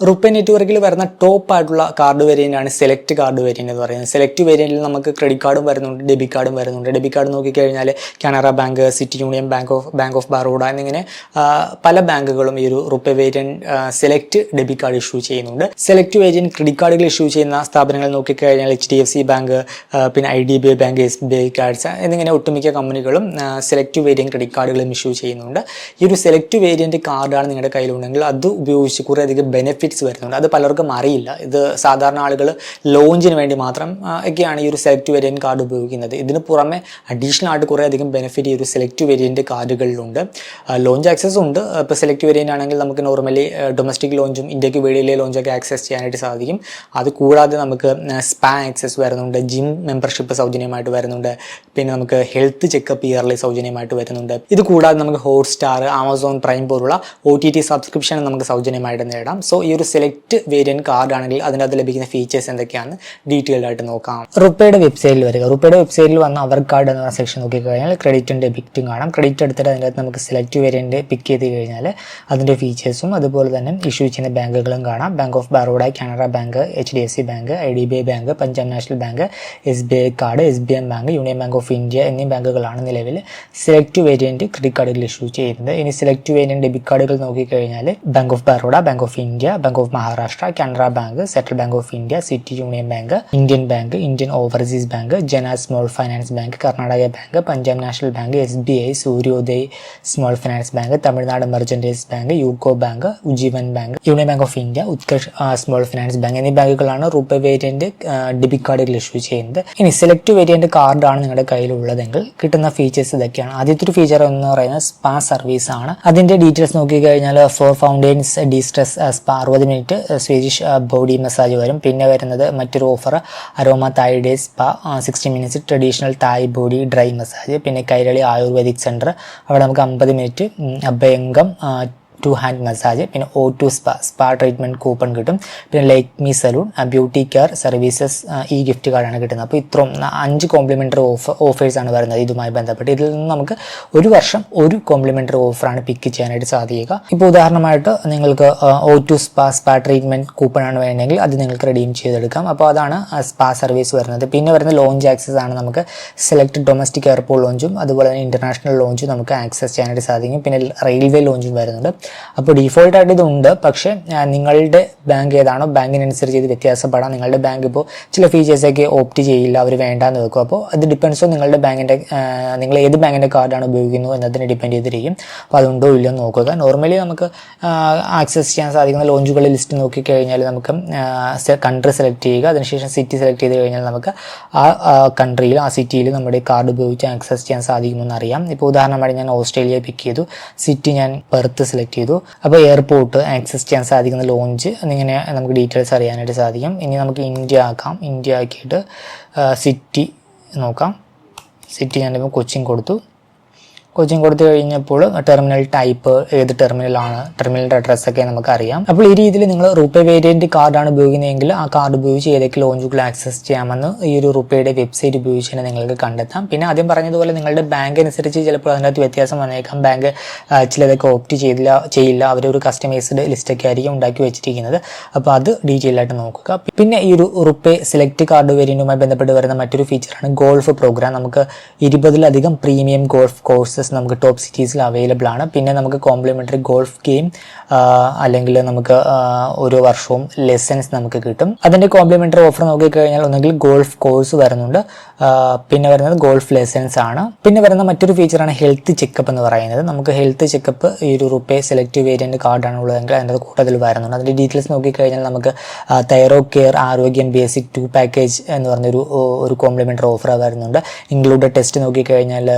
റുപ്പേ നെറ്റ്വർക്കിൽ വരുന്ന ടോപ്പ് ആയിട്ടുള്ള കാർഡ് വേരിയന്റ് ആണ് സെലക്ട് കാർഡ് വേരിയന്റ് എന്ന് പറയുന്നത്. സെലക്ട് വേരിയന്റിൽ നമുക്ക് ക്രെഡിറ്റ് കാർഡും വരുന്നുണ്ട് ഡെബിറ്റ് കാർഡും വരുന്നുണ്ട്. ഡെബിറ്റ് കാർഡ് നോക്കിക്കഴിഞ്ഞാൽ Canara bank city union bank of bank of Baroda എന്നിങ്ങനെ പല ബാങ്കുകളും ഈ ഒരു RuPay variant select debit card issue ചെയ്യുന്നുണ്ട്. സെലക്ട് വേരിയന്റ് ക്രെഡിറ്റ് കാർഡുകൾ ഇഷ്യൂ ചെയ്യുന്ന സ്ഥാപനങ്ങൾ നോക്കിക്കഴിഞ്ഞാൽ H D F C bank പിന്നെ I D B I bank S B I cards എന്നിങ്ങനെ ഒട്ടുമിക്ക കമ്പനികളും സെലക്ട് വേരിയന്റ് ക്രെഡിറ്റ് കാർഡുകളും ഇഷ്യൂ ചെയ്യുന്നുണ്ട്. ഈ ഒരു സെലക്ട് വേരിയന്റ് കാർഡാണ് നിങ്ങളുടെ കയ്യിലുണ്ടെങ്കിൽ അത് ഉപയോഗിച്ച് കുറേയധികം ബെനിഫിറ്റ്സ് വരുന്നുണ്ട്. അത് പലർക്കും അറിയില്ല. ഇത് സാധാരണ ആളുകൾ ലോഞ്ചിന് വേണ്ടി മാത്രം ഒക്കെയാണ് ഈ ഒരു സെലക്ട് വേരിയന്റ് കാർഡ് ഉപയോഗിക്കുന്നത്. ഇതിന് പുറമെ അഡീഷണൽ ആയിട്ട് കുറേ അധികം ബെനിഫിറ്റ് ഈ ഒരു സെലക്ട് വേരിയന്റ് കാർഡുകളിലുണ്ട് ലോഞ്ച് ആക്സസ് ഉണ്ട്. ഇപ്പോൾ സെലക്ട് വേരിയന്റ് ആണെങ്കിൽ നമുക്ക് നോർമലി ഡൊമസ്റ്റിക് ലോഞ്ചും ഇന്ത്യയ്ക്ക് വെളിയിലെ ലോഞ്ചൊക്കെ ആക്സസ് ചെയ്യാനായിട്ട് സാധിക്കും. അത് കൂടാതെ നമുക്ക് സ്പാ ആക്സസ് വരുന്നുണ്ട്. ജിം മെമ്പർഷിപ്പ് സൗജന്യമായിട്ട് വരുന്നുണ്ട്. പിന്നെ നമുക്ക് ഹെൽത്ത് ചെക്കപ്പ് ഇയർലി സൗജന്യമായിട്ട് വരുന്നുണ്ട്. ഇത് കൂടാതെ നമുക്ക് ഹോട്ട്സ്റ്റാർ ആമസോൺ പ്രൈം പോലുള്ള ഒ ടി ടി സബ്സ്ക്രിപ്ഷൻ നമുക്ക് സൗജന്യമായിട്ട് നേടാം. സോ ഈ ഒരു സെലക്ട് വേരിയന്റ് കാർഡ് ആണെങ്കിൽ അതിനകത്ത് ലഭിക്കുന്ന ഫീച്ചേഴ്സ് എന്തൊക്കെയാണ്? ഡീറ്റെയിൽഡ് ആയിട്ട് നോക്കാം. റുപ്പയുടെ വെബ്സൈറ്റിൽ വരിക. റുപ്പയുടെ വെബ്സൈറ്റിൽ വന്ന അവർ കാർഡ് എന്ന സെക്ഷൻ നോക്കി കഴിഞ്ഞാൽ ക്രെഡിറ്റും ഡെബിറ്റും കാണാം. ക്രെഡിറ്റ് എടുത്തിട്ട് അതിനകത്ത് നമുക്ക് സെലക്ട് വേരിയന്റ് പിക്ക് ചെയ്ത് കഴിഞ്ഞാൽ അതിന്റെ ഫീച്ചേഴ്സും അതുപോലെ തന്നെ ഇഷ്യൂ ചെയ്യുന്ന ബാങ്കുകളും കാണാം. Bank of Baroda Canara bank H D F C bank I D B I bank Punjab national bank S B I card S B M bank union bank of India എന്നീ ബാങ്കുകളാണ് നിലവിൽ select variant credit കാർഡുകൾ issue ചെയ്യുന്നത്. ഇനി select variant debit കാർഡുകൾ നോക്കിക്കഴിഞ്ഞാൽ bank of Baroda bank of India bank of Maharashtra Canara bank central bank of India city union bank Indian bank Indian overseas bank Jana small finance bank Karnataka bank Punjab national bank S B I Suryoday small finance bank Tamil Nadu merchandise bank UCO bank Ujjivan bank union bank of India Utkarsh small finance bank എന്നീ ബാങ്കുകളാണ് RuPay variant debit കാർഡുകൾ issue ചെയ്യുന്നത്. ഇനി select variant കാർഡാണ് നിങ്ങളുടെ കയ്യിലുള്ളതെങ്കിൽ കിട്ടുന്ന features ഇതൊക്കെയാണ്. ആദ്യത്തെ ഒരു ഫീച്ചർ എന്ന് പറയുന്നത് സ്പാ സർവീസ് ആണ്. അതിന്റെ ഡീറ്റെയിൽസ് നോക്കി കഴിഞ്ഞാൽ four fountains destress spa അറുപത് മിനിറ്റ് സ്വീഡിഷ് ബോഡി മസാജ് വരും. പിന്നെ വരുന്നത് മറ്റൊരു offer aroma Thai day spa sixty minutes traditional Thai body dry massage പിന്നെ കൈരളി ആയുർവേദിക് സെന്റർ അവിടെ നമുക്ക് അമ്പത് minute abhyangam two hand massage പിന്നെ O two spa spa treatment coupon കിട്ടും. പിന്നെ like me salon beauty care services ഈ gift കാർഡാണ് കിട്ടുന്നത്. അപ്പോൾ ഇത്രയും അഞ്ച് കോംപ്ലിമെന്ററി ഓഫർ ഓഫേഴ്സാണ് വരുന്നത് ഇതുമായി ബന്ധപ്പെട്ട്. ഇതിൽ നിന്ന് നമുക്ക് ഒരു വർഷം ഒരു കോംപ്ലിമെന്ററി ഓഫറാണ് പിക്ക് ചെയ്യാനായിട്ട് സാധിക്കുക. ഇപ്പോൾ ഉദാഹരണമായിട്ട് നിങ്ങൾക്ക് O two spa spa treatment കൂപ്പണാണ് വേണമെങ്കിൽ അത് നിങ്ങൾക്ക് റെഡീം ചെയ്തെടുക്കാം. അപ്പോൾ അതാണ് സ്പാ സർവീസ് വരുന്നത്. പിന്നെ വരുന്ന ലോഞ്ച് ആക്സസ് ആണ് നമുക്ക് സെലക്ട് ഡൊമസ്റ്റിക് എയർപോർട്ട് ലോഞ്ചും അതുപോലെ തന്നെ ഇന്റർനാഷണൽ ലോഞ്ചും നമുക്ക് ആക്സസ് ചെയ്യാനായിട്ട് സാധിക്കും. പിന്നെ റെയിൽവേ ലോഞ്ചും വരുന്നുണ്ട്. അപ്പോൾ ഡീഫോൾട്ടായിട്ട് ഇതുണ്ട്. പക്ഷേ നിങ്ങളുടെ ബാങ്ക് ഏതാണോ ബാങ്കിനനുസരിച്ച് ഇത് വ്യത്യാസപ്പെടാം. നിങ്ങളുടെ ബാങ്ക് ഇപ്പോൾ ചില ഫീച്ചേഴ്സൊക്കെ ഓപ്റ്റ് ചെയ്യില്ല അവർ വേണ്ടാന്ന് വെക്കും. അപ്പോൾ അത് ഡിപ്പെൻസ് ഓൺ നിങ്ങളുടെ ബാങ്കിന്റെ നിങ്ങൾ ഏത് ബാങ്കിന്റെ കാർഡാണ് ഉപയോഗിക്കുന്നത് എന്നതിനെ ഡിപ്പെൻഡ് ചെയ്തിരിക്കും. അപ്പോൾ അതുണ്ടോ ഇല്ലയോ നോക്കുക. നോർമലി നമുക്ക് ആക്സസ് ചെയ്യാൻ സാധിക്കുന്ന ലോഞ്ചുകളുടെ ലിസ്റ്റ് നോക്കി കഴിഞ്ഞാൽ നമുക്ക് കൺട്രി സെലക്ട് ചെയ്യുക. അതിനുശേഷം സിറ്റി സെലക്ട് ചെയ്ത് കഴിഞ്ഞാൽ നമുക്ക് ആ കൺട്രിയിൽ ആ സിറ്റിയിൽ നമ്മുടെ കാർഡ് ഉപയോഗിച്ച് ആക്സസ് ചെയ്യാൻ സാധിക്കുമെന്ന് അറിയാം. ഇപ്പോൾ ഉദാഹരണമായിട്ട് ഞാൻ ഓസ്ട്രേലിയ പിക്ക് ചെയ്തു. സിറ്റി ഞാൻ പെർത്ത് സെലക്ട് ചെയ്തു. അപ്പോൾ എയർപോർട്ട് ആക്സസ് ചെയ്യാൻ സാധിക്കുന്ന ലോഞ്ച് എന്നിങ്ങനെ നമുക്ക് ഡീറ്റെയിൽസ് അറിയാനായിട്ട് സാധിക്കും. ഇനി നമുക്ക് ഇന്ത്യ ആക്കാം. ഇന്ത്യ ആക്കിയിട്ട് സിറ്റി നോക്കാം. സിറ്റി ഞാനിപ്പോൾ കൊച്ചിൻ കൊടുത്തു. കോച്ചിങ് കൊടുത്തു കഴിഞ്ഞപ്പോൾ ടെർമിനൽ ടൈപ്പ് ഏത് ടെർമിനലാണ് ടെർമിനലിന്റെ അഡ്രസ് ഒക്കെ നമുക്ക് അറിയാം അപ്പോൾ ഈ രീതിയിൽ നിങ്ങൾ റുപ്പേ വേരിയന്റ് കാർഡാണ് ഉപയോഗിക്കുന്നതെങ്കിൽ ആ കാർഡ് ഉപയോഗിച്ച് ഏതൊക്കെ ലോഞ്ചുകൾ ആക്സസ് ചെയ്യാമെന്ന് ഈ ഒരു റുപ്പയുടെ വെബ്സൈറ്റ് ഉപയോഗിച്ച് തന്നെ നിങ്ങൾക്ക് കണ്ടെത്താം. പിന്നെ ആദ്യം പറഞ്ഞതുപോലെ നിങ്ങളുടെ ബാങ്ക് അനുസരിച്ച് ചിലപ്പോൾ അതിനകത്ത് വ്യത്യാസം വന്നേക്കാം. ബാങ്ക് ചിലതൊക്കെ ഓപ്റ്റ് ചെയ്തില്ല ചെയ്യില്ല. അവരൊരു കസ്റ്റമൈസ്ഡ് ലിസ്റ്റൊക്കെ ആയിരിക്കും ഉണ്ടാക്കി വെച്ചിരിക്കുന്നത്. അപ്പോൾ അത് ഡീറ്റെയിൽ ആയിട്ട് നോക്കുക. പിന്നെ ഈ ഒരു റുപ്പേ സെലക്ട് കാർഡ് വേരിയന്റുമായി ബന്ധപ്പെട്ട് വരുന്ന മറ്റൊരു ഫീച്ചറാണ് ഗോൾഫ് പ്രോഗ്രാം നമുക്ക് ഇരുപതിലധികം പ്രീമിയം ഗോൾഫ് കോഴ്സസ് നമുക്ക് ടോപ്പ് സിറ്റീസിൽ അവൈലബിൾ ആണ്. പിന്നെ നമുക്ക് കോംപ്ലിമെന്ററി ഗോൾഫ് ഗെയിം അല്ലെങ്കിൽ നമുക്ക് ഓരോ വർഷവും ലെസൺസ് നമുക്ക് കിട്ടും. അതിന്റെ കോംപ്ലിമെന്ററി ഓഫർ നോക്കിക്കഴിഞ്ഞാൽ ഒന്നെങ്കിൽ ഗോൾഫ് കോഴ്സ് വരുന്നുണ്ട്. പിന്നെ വരുന്നത് ഗോൾഫ് ലെസൺസ് ആണ്. പിന്നെ വരുന്ന മറ്റൊരു ഫീച്ചറാണ് ഹെൽത്ത് ചെക്കപ്പ് എന്ന് പറയുന്നത്. നമുക്ക് ഹെൽത്ത് ചെക്കപ്പ് ഈ ഒരു റുപ്പേ സെലക്റ്റീവ് വേരിയന്റ് കാർഡാണ് ഉള്ളതെങ്കിൽ അതിന്റെ കൂടുതൽ വരുന്നുണ്ട്. അതിന്റെ ഡീറ്റെയിൽസ് നോക്കിക്കഴിഞ്ഞാൽ നമുക്ക് Thyrocare Aarogyam basic two package എന്ന് പറഞ്ഞൊരു ഒരു കോംപ്ലിമെന്ററി ഓഫർ വരുന്നുണ്ട്. ഇൻക്ലൂഡഡ് ടെസ്റ്റ് നോക്കിക്കഴിഞ്ഞാൽ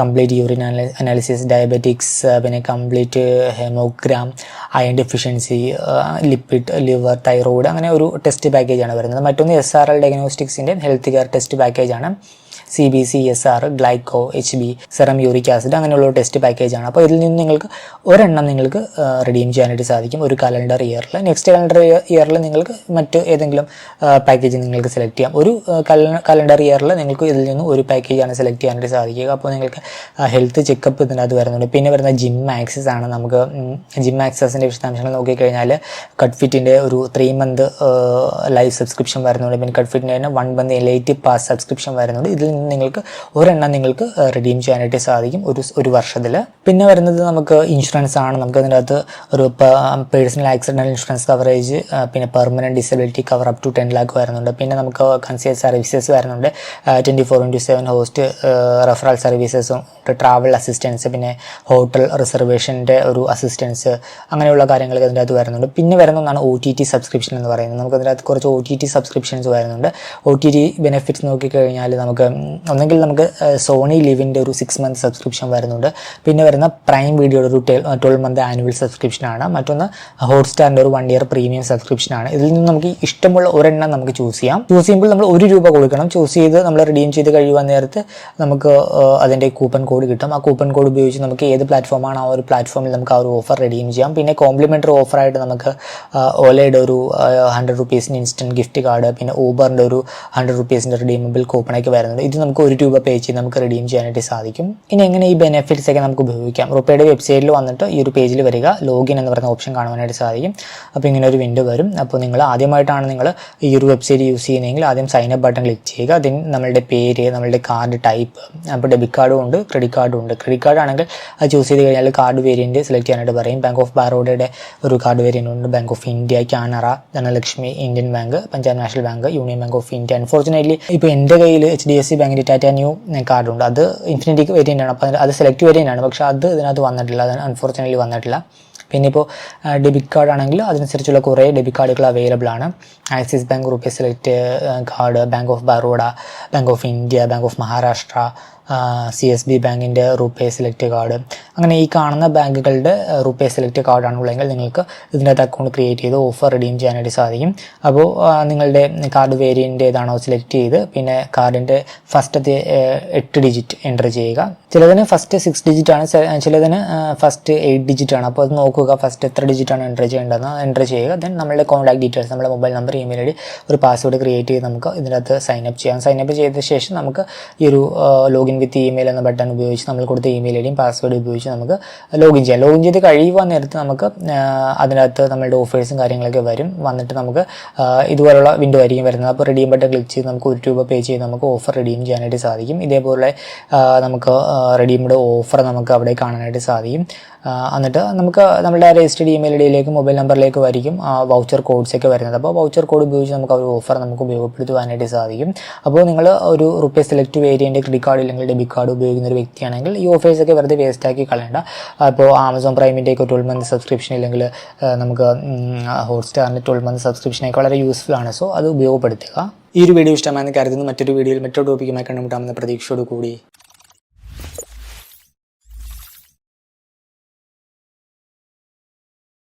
കംപ്ലീറ്റ് യൂറിൻ അനാലിസിസ് ഡയബറ്റിക്സ് പിന്നെ complete hemogram iron deficiency lipid liver thyroid അങ്ങനെ ഒരു ടെസ്റ്റ് പാക്കേജാണ് വരുന്നത്. മറ്റൊന്ന് എസ് ആർ എൽ ഡയഗ്നോസ്റ്റിക്സിന്റെ ഹെൽത്ത് കെയർ ടെസ്റ്റ് പാക്കേജാണ് C B C S R glyco H B serum uric acid അങ്ങനെയുള്ള ടെസ്റ്റ് പാക്കേജാണ് അപ്പോൾ ഇതിൽ നിന്ന് നിങ്ങൾക്ക് ഒരെണ്ണം നിങ്ങൾക്ക് റിഡീം ചെയ്യാനായിട്ട് സാധിക്കും ഒരു കലണ്ടർ ഇയറിൽ നെക്സ്റ്റ് കലണ്ടർ ഇയറിൽ നിങ്ങൾക്ക് മറ്റ് ഏതെങ്കിലും പാക്കേജ് നിങ്ങൾക്ക് സെലക്ട് ചെയ്യാം. ഒരു കലണ്ടർ ഇയറിൽ നിങ്ങൾക്ക് ഇതിൽ നിന്ന് ഒരു പാക്കേജാണ് സെലക്ട് ചെയ്യാനായിട്ട് സാധിക്കുക. അപ്പോൾ നിങ്ങൾക്ക് ഹെൽത്ത് ചെക്കപ്പ് ഇതിനകത്ത് വരുന്നുണ്ട്. പിന്നെ വരുന്ന ജിം ആക്സസ് ആണ് നമുക്ക് ജിം ആക്സസിന്റെ വിശദാംശങ്ങൾ നോക്കിക്കഴിഞ്ഞാൽ കട്ട് ഫിറ്റിന്റെ ഒരു ത്രീ മന്ത് ലൈവ് സബ്സ്ക്രിപ്ഷൻ വരുന്നുണ്ട്. പിന്നെ കട്ട് ഫിറ്റിന്റെ തന്നെ one month elite pass subscription വരുന്നുണ്ട്. ഇതിൽ നിന്ന് നിങ്ങൾക്ക് ഒരെണ്ണം നിങ്ങൾക്ക് റിഡീം ചെയ്യാനായിട്ട് സാധിക്കും ഒരു ഒരു വർഷത്തിൽ പിന്നെ വരുന്നത് നമുക്ക് ഇൻഷുറൻസ് ആണ്. നമുക്ക് അതിന്റെ അകത്ത് ഒരു പേഴ്സണൽ ആക്സിഡന്റൽ ഇൻഷുറൻസ് കവറേജ് പിന്നെ permanent disability cover up to ten lakh വരുന്നുണ്ട്. പിന്നെ നമുക്ക് കൺസിയർ സർവീസസ് വരുന്നുണ്ട്. Twenty four into seven host referral സർവീസസും travel assistance പിന്നെ ഹോട്ടൽ റിസർവേഷന്റെ ഒരു അസിസ്റ്റൻസ് അങ്ങനെയുള്ള കാര്യങ്ങളൊക്കെ അതിന്റെ അകത്ത് വരുന്നുണ്ട്. പിന്നെ വരുന്ന ഒന്നാണ് ഒ ടി ടി സബ്സ്ക്രിപ്ഷൻ എന്ന് പറയുന്നത്. നമുക്ക് അതിന്റെ അകത്ത് കുറച്ച് ഒ ടി ടി സബ്സ്ക്രിപ്ഷൻസ് വരുന്നുണ്ട്. ഒ ടി ടി ബെനിഫിറ്റ്സ് നോക്കിക്കഴിഞ്ഞാൽ നമുക്ക് ഒന്നെങ്കിൽ നമുക്ക് സോണി ലിവിന്റെ ഒരു സിക്സ് മന്ത് സബ്സ്ക്രിപ്ഷൻ വരുന്നുണ്ട്. പിന്നെ വരുന്ന പ്രൈം വീഡിയോയുടെ ഒരു ട്വൽവ് മന്ത് ആനുവൽ സബ്സ്ക്രിപ്ഷനാണ് മറ്റൊന്ന് ഹോട്ട്സ്റ്റാറിന്റെ ഒരു വൺ ഇയർ പ്രീമിയം സബ്സ്ക്രിപ്ഷനാണ് ഇതിൽ നിന്ന് നമുക്ക് ഇഷ്ടമുള്ള ഒരെണ്ണം നമുക്ക് ചൂസ് ചെയ്യാം. ചൂസ് ചെയ്യുമ്പോൾ നമ്മൾ ഒരു രൂപ കൊടുക്കണം. ചൂസ് ചെയ്ത് നമ്മൾ റിഡീം ചെയ്ത് കഴിയുവാൻ നേരത്ത് നമുക്ക് അതിന്റെ കൂപ്പൺ കോഡ് കിട്ടും. ആ കൂപ്പൺ കോഡ് ഉപയോഗിച്ച് നമുക്ക് ഏത് പ്ലാറ്റ്ഫോമാണ് ആ ഒരു പ്ലാറ്റ്ഫോമിൽ നമുക്ക് ആ ഒരു ഓഫർ റിഡീം ചെയ്യാം. പിന്നെ കോംപ്ലിമെന്ററി ഓഫറായിട്ട് നമുക്ക് ഓലയുടെ ഒരു ഹൺഡ്രഡ് റുപ്പീസിന് ഇൻസ്റ്റന്റ് ഗിഫ്റ്റ് കാർഡ് പിന്നെ ഊബറിന്റെ ഒരു ഹൺഡ്രഡ് റുപ്പീസിന്റെ റിഡീമബിൾ കൂപ്പണൊക്കെ വരുന്നുണ്ട്. ഇത് നമുക്ക് ഒരു രൂപ പേ ചെയ്ത് നമുക്ക് റിഡീം ചെയ്യാനായിട്ട് സാധിക്കും. ഇനി എങ്ങനെ ഈ ബെനിഫിറ്റ്സ് ഒക്കെ നമുക്ക് ഉപയോഗിക്കാം? റുപ്പയുടെ വെബ്സൈറ്റിൽ വന്നിട്ട് ഈ ഒരു പേജിൽ വരിക ലോഗിൻ എന്ന് പറയുന്ന ഓപ്ഷൻ കാണുവാനായിട്ട് സാധിക്കും. അപ്പോൾ ഇങ്ങനെ ഒരു വിൻഡോ വരും. അപ്പോൾ നിങ്ങൾ ആദ്യമായിട്ടാണ് നിങ്ങൾ ഈ ഒരു വെബ്സൈറ്റ് യൂസ് ചെയ്യുന്നതെങ്കിൽ ആദ്യം സൈൻ അപ്പ് ബട്ടൺ ക്ലിക്ക് ചെയ്യുക. അതിന് നമ്മളുടെ പേര് നമ്മളുടെ കാർഡ് ടൈപ്പ് അപ്പോൾ ഡെബിറ്റ് കാർഡും ഉണ്ട് ക്രെഡിറ്റ് കാർഡും ഉണ്ട്. ക്രെഡിറ്റ് കാർഡ് ആണെങ്കിൽ അത് ചൂസ് ചെയ്ത് കഴിഞ്ഞാൽ കാർഡ് വേരിയന്റ് സെലക്ട് ചെയ്യാനായിട്ട് പറയും. ബാങ്ക് ഓഫ് ബറോഡയുടെ ഒരു കാർഡ് വേരിയന്റ് ഉണ്ട്. Bank of India Canara Dhanlaxmi Indian bank Punjab national bank union bank of India unfortunately ഇപ്പോൾ എന്റെ കയ്യിൽ എച്ച് ഡി എഫ് സി ബാങ്കിന്റെ ടാറ്റ ന്യൂ കാർഡുണ്ട് അത് ഇൻഫിനിറ്റിക്ക് വേരിയന്റ് ആണ്. അപ്പോൾ അത് സെലക്ട് വേരിയന്റ് ആണ്. പക്ഷേ അത് ഇതിനകത്ത് വന്നിട്ടില്ല. അത് അൺഫോർച്ചുനേറ്റ്ലി വന്നിട്ടില്ല. പിന്നെ ഇപ്പോൾ ഡെബിറ്റ് കാർഡ് ആണെങ്കിൽ അതിനനുസരിച്ചുള്ള കുറേ ഡെബിറ്റ് കാർഡുകൾ അവൈലബിൾ ആണ്. Axis bank RuPay select card bank of Baroda bank of India bank of Maharashtra C S B ബാങ്കിന്റെ റുപ്പേ സെലക്ട് കാർഡ്. അങ്ങനെ ഈ കാണുന്ന ബാങ്കുകളുടെ റുപ്പേ സെലക്ട് കാർഡാണുള്ളതെങ്കിൽ നിങ്ങൾക്ക് ഇതിനകത്ത് അക്കൗണ്ട് ക്രിയേറ്റ് ചെയ്ത് ഓഫർ റിഡീം ചെയ്യാനായിട്ട് സാധിക്കും. അപ്പോൾ നിങ്ങളുടെ കാർഡ് വേരിയന്റ് ഏതാണോ സെലക്ട് ചെയ്ത് പിന്നെ കാർഡിന്റെ ഫസ്റ്റത്തെ എട്ട് ഡിജിറ്റ് എന്റർ ചെയ്യുക. ചിലതിന് ഫസ്റ്റ് സിക്സ് ഡിജിറ്റ് ആണ് ചിലതിന് ഫസ്റ്റ് എയ്റ്റ് ഡിജിറ്റ് ആണ്. അപ്പോൾ അത് നോക്കുക ഫസ്റ്റ് എത്ര ഡിജിറ്റ് ആണ് എന്റർ ചെയ്യേണ്ടതെന്ന് എന്റർ ചെയ്യുക. ദെൻ നമ്മളുടെ കോൺടാക്ട് ഡീറ്റെയിൽസ് നമ്മുടെ mobile number email I D ഒരു പാസ്വേഡ് ക്രിയേറ്റ് ചെയ്ത് നമുക്ക് ഇതിനകത്ത് സൈൻ അപ്പ് ചെയ്യാം. സൈൻ അപ്പ് ചെയ്ത ശേഷം നമുക്ക് ഈ ഒരു ലോഗിൻ വിത്ത് ഇമെയിൽ എന്ന ബട്ടൺ ഉപയോഗിച്ച് നമ്മൾ കൊടുത്ത ഇമെയിൽ ഐ ഡിയും പാസ്വേഡ് ഉപയോഗിച്ച് നമുക്ക് ലോഗിൻ ചെയ്യാം. ലോഗിൻ ചെയ്ത് കഴിയുവാൻ നേരത്ത് നമുക്ക് ആ, അതിനകത്ത് നമ്മളുടെ ഓഫേഴ്സും കാര്യങ്ങളൊക്കെ വരും. വന്നിട്ട് നമുക്ക് ആ, ഇതുപോലുള്ള വിൻഡോ ആയിരിക്കും വരുന്നത്. അപ്പോൾ റിഡീം ബട്ടൺ ക്ലിക്ക് ചെയ്ത് നമുക്ക് ഒരു രൂപ പേ ചെയ്ത് നമുക്ക് ഓഫർ റിഡീം ചെയ്യാനായിട്ട് സാധിക്കും. ഇതേപോലെ ആ, നമുക്ക് റിഡീംഡ് ഓഫർ നമുക്ക് അവിടെ കാണാനായിട്ട് സാധിക്കും. എന്നിട്ട് നമുക്ക് നമ്മുടെ രജിസ്റ്റർഡ് ഇമെയിൽ ഐ ഡിയിലേക്ക് മൊബൈൽ നമ്പറിലേക്ക് വരിക്കും വൗച്ചർ കോഡ്സ് ഒക്കെ വരുന്നത്. അപ്പോൾ വൗച്ചർ കോഡ് ഉപയോഗിച്ച് നമുക്ക് ആ ഒരു ഓഫർ നമുക്ക് ഉപയോഗപ്പെടുത്തുവാനായിട്ട് സാധിക്കും. അപ്പോൾ നിങ്ങൾ ഒരു RuPay select variant credit card ഇല്ലെങ്കിൽ ഡെബിറ്റ് കാർഡ് ഉപയോഗിക്കുന്ന ഒരു വ്യക്തിയാണെങ്കിൽ ഈ ഓഫേഴ്സ് ഒക്കെ വെറുതെ വേസ്റ്റ് ആക്കി കളയണ്ട. അപ്പോൾ ആമസോൺ പ്രൈമിന്റെ ഒക്കെ ട്വൽവ് മന്ത് സബ്സ്ക്രിപ്ഷൻ ഇല്ലെങ്കിൽ നമുക്ക് ഹോട്ട്സ്റ്റാറിന്റെ ട്വൽവ് മന്ത് സബ്സ്ക്രിപ്ഷനൊക്കെ വളരെ യൂസ്ഫുൾ ആണ്. സോ അത് ഉപയോഗപ്പെടുത്തുക. ഈ ഒരു വീഡിയോ ഇഷ്ടമായെന്ന് കരുതുന്നു. മറ്റൊരു വീഡിയോയിൽ മറ്റൊരു ടോപ്പിക്കുമായി കണ്ടുമുട്ടാമെന്ന പ്രതീക്ഷയോട് കൂടി